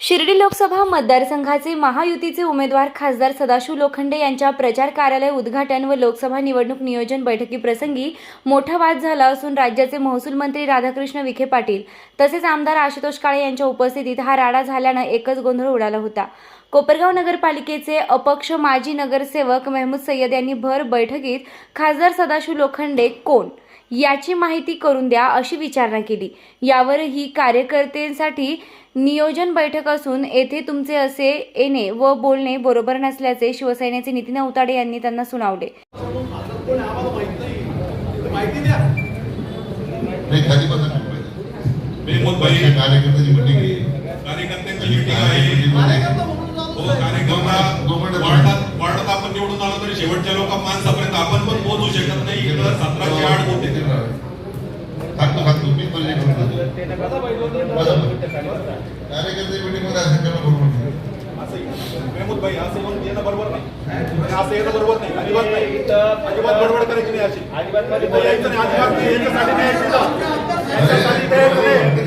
शिर्डी लोकसभा मतदारसंघाचे महायुतीचे उमेदवार खासदार सदाशिव लोखंडे यांच्या प्रचार कार्यालय उद्घाटन व लोकसभा निवडणूक नियोजन बैठकीप्रसंगी मोठा वाद झाला असून राज्याचे महसूल मंत्री राधाकृष्ण विखे पाटील तसेच आमदार आशुतोष काळे यांच्या उपस्थितीत हा राडा झाल्यानं एकच गोंधळ उडाला होता. कोपरगाव नगरपालिकेचे अपक्ष माजी नगरसेवक मेहमूद सय्यद यांनी भर बैठकीत खासदार सदाशिव लोखंडे कोण? याची माहिती करून द्या अशी विचारणा केली. यावर ही कार्यकर्त्यांसाठी नियोजन बैठक असून येथे तुमचे असे येणे व बोलणे बरोबर नसल्याचे शिवसेनेचे नितीन अवताडे यांनी त्यांना सुनावले. कार्यकर्त्याची आपण निवडून आलो तरी शेवटच्या लोक माणसापर्यंत आपण पण पोहोचू शकत नाही. इकडं सतराशे आठ होते. खातो खातो मी पल्ले करून कार्यकर्ते मिटिंगमध्ये असं करणं बरोबर नाही. मेहमूद भाई असं म्हणून येणं बरोबर नाही. असं येणं बरोबर नाही. अजिबात नाही. अजिबात बडबड करायची नाही अशी. अजिबात इथं यायचं नाही. अजिबात नाही. याच्यासाठी नाही यायचं इथं. याच्यासाठी नाही यायचं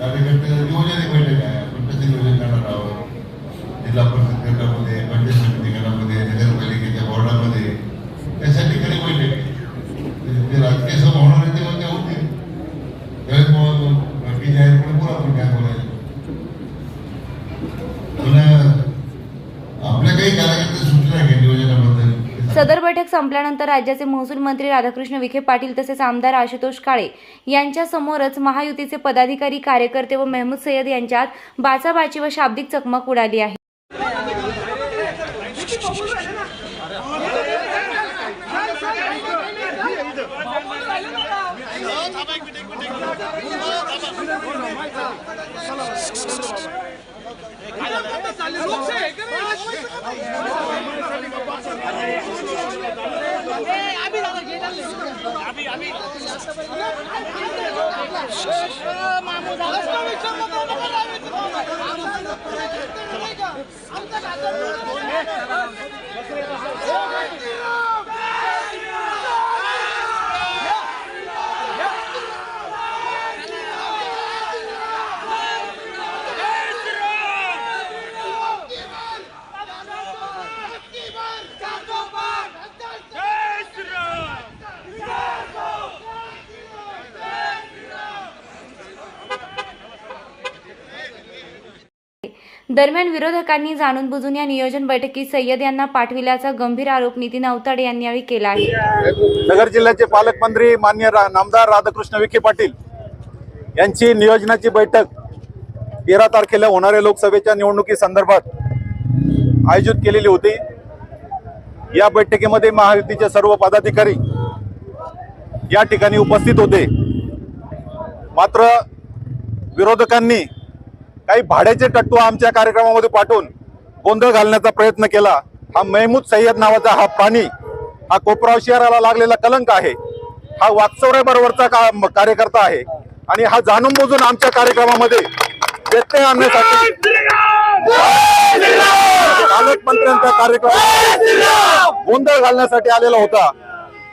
कार्यकर्ते नियोजन एक बैठक आहे आपण कशी योजना करणार आहोत? आपण काय बोलायचं आपल्या काही कार्यकर्ते सूचना नियोजनाबद्दल सदर बैठक संपल्यानंतर राज्याचे महसूल मंत्री राधाकृष्ण विखे पाटील तसेच आमदार आशुतोष काळे यांच्या समोरच महायुतीचे पदाधिकारी कार्यकर्ते व मेहमूद सय्यद यांच्यात बाचाबाची व शाब्दिक चकमक उडाली आहे. আমি আমি মামু দাদা दरम्यान विरोधकांनी जाणून बुजून या नियोजन बैठकीत सय्यद यांना पाठविल्याचा गंभीर आरोप नितीन अवताडे यांनी यावेळी केला आहे. नगर जिल्ह्याचे पालकमंत्री मान्य रा- नामदार राधाकृष्ण विखे पाटील यांची नियोजनाची बैठक तेरा तारखेला होणाऱ्या लोकसभेच्या निवडणुकी संदर्भात आयोजित केलेली होती. या बैठकीमध्ये महायुतीचे सर्व पदाधिकारी या ठिकाणी उपस्थित होते. मात्र विरोधकांनी काही भाड्याचे टट्टू आमच्या कार्यक्रमामध्ये पाठवून गोंधळ घालण्याचा प्रयत्न केला. हा महमूद सय्यद नावाचा हा प्राणी हा कोपराव शहराला लागलेला कलंक आहे. हा वाकचौऱ्या बरोबरचा का कार्यकर्ता आहे. आणि हा जाणून बुजून आमच्या कार्यक्रमामध्ये व्यत्यय आणण्यासाठी पालकमंत्र्यांचा कार्यक्रम गोंधळ घालण्यासाठी आलेला होता.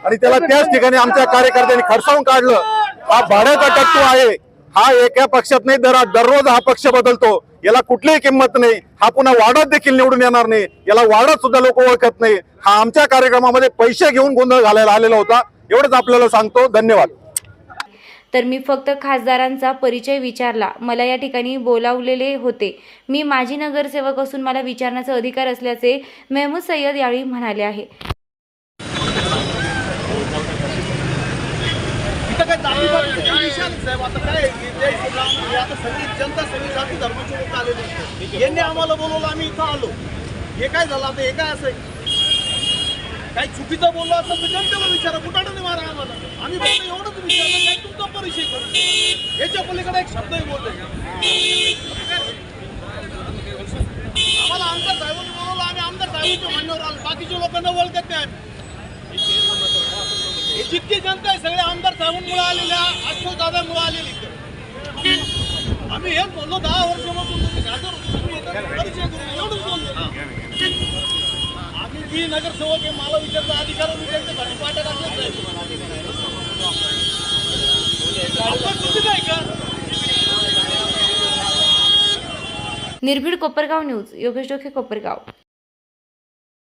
आणि त्याला त्याच ठिकाणी आमच्या कार्यकर्त्यांनी खडसावून काढलं. हा भाड्याचा टट्टू आहे. हा एका पक्षात नाही दर दररोज हा पक्ष बदलतो. याला कुठलीही किंमत नाही. हा पुन्हा वाढत देखील निवडून येणार नाही. याला वाढत सुद्धा लोक ओळखत नाही. हा आमच्या कार्यक्रमामध्ये पैसे घेऊन गोंधळ घालायला आलेला होता. एवढंच आपल्याला सांगतो. धन्यवाद. तर मी फक्त खासदारांचा परिचय विचारला. मला या ठिकाणी बोलावलेले होते. मी माजी नगरसेवक असून मला विचारण्याचा अधिकार असल्याचे मेहमूद सय्यद यावेळी म्हणाले आहे इथं काय जातीपातीचा विषय नाही साहेब आता काय आहे की जय श्रीराम म्हणजे आता सगळी जनता जाती धर्माचे लोक आलेले. यांनी आम्हाला बोलवलं आम्ही इथं आलो. हे काय झालं? आता हे काय असं? काही चुकीचं बोललो असेल तर जनतेला विचारा. कुठाने मारा आम्हाला. आम्ही फक्त एवढंच विचारलं काय तुमचा परिचय करू याच्या पलीकडे एक शब्दही बोलले आम्हाला आमदार साहेबांनी बोलवलं आम्ही आमदार साहेबांच्या म्हणण्यावर आलो. बाकीच्या लोकांना ओळखत नाही आम्ही. हे जितकी जनता आहे सगळे आमदार साहेबांमुळे आलेल्या अशोक दादामुळे आलेली आलेले आम्ही हेच बोललो दहा वर्षापासून करून एवढंच बोललो. आम्ही जी नगरसेवक आहे मला विचारतो अधिकार आपण चुकीचं आहे का? निर्भीड कोपरगाव न्यूज योगेश डोके कोपरगाव.